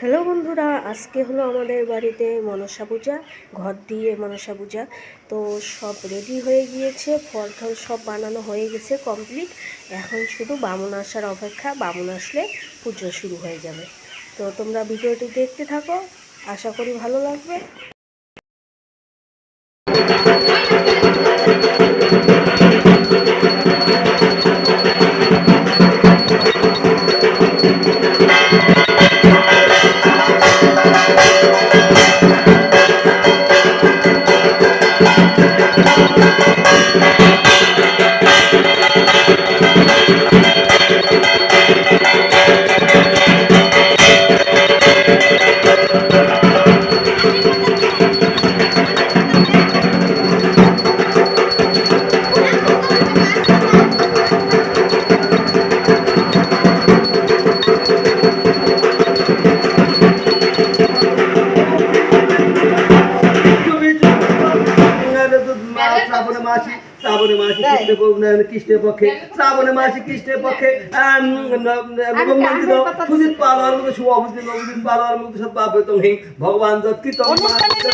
Hello বন্ধুরা, আজকে হলো আমাদের বাড়িতে মনসা পূজা, ঘর দিয়ে মনসা পূজা। তো সব রেডি হয়ে গিয়েছে, ফল টল সব বানানো হয়ে গেছে কমপ্লিট এখন শুধু বামুন আসার অপেক্ষা, বামুন আসলে পুজো শুরু হয়ে যাবে। তো তোমরা ভিডিওটি দেখতে থাকো, আশা করি ভালো লাগবে। শ্রাবণে মাসি শ্রাবণ মাসি কৃষ্ণ কৃষ্ণের পক্ষে শ্রাবণ মাসি কৃষ্ণের পক্ষে সুজিত পালর মতো শুভ নবদিন পালর মতো সব পাবে তুমি ভগবান যৎকৃত এরা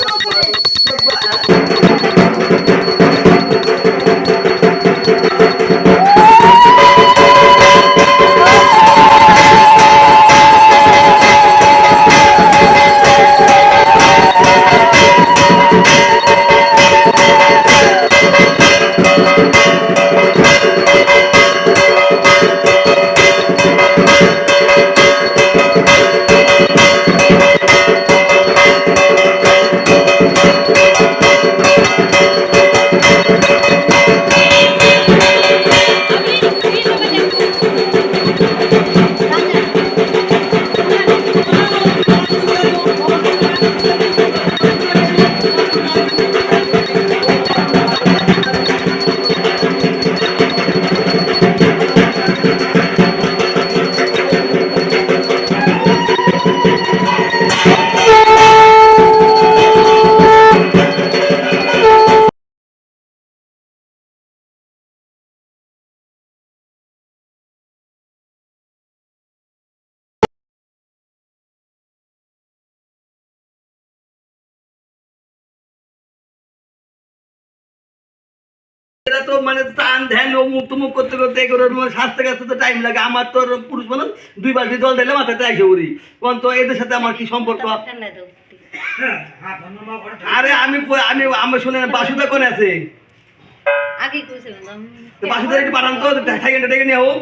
তো মানে টান ধ্যান অমুক তুমুক করতে করতে করে মানে কাজতে তো টাইম লাগে আমার তো পুরুষ মানুষ দুই বালতি জল দিলে মাথাতে আসে উড়ি কোন তো এদের সাথে আমার কি সম্পর্ক আরে আমি আমি আমার শুনে বাসুদা কোন আছে তো বাসুদা একটু পাঠান তো ঠাইকে ডেকে নিয়ে হোক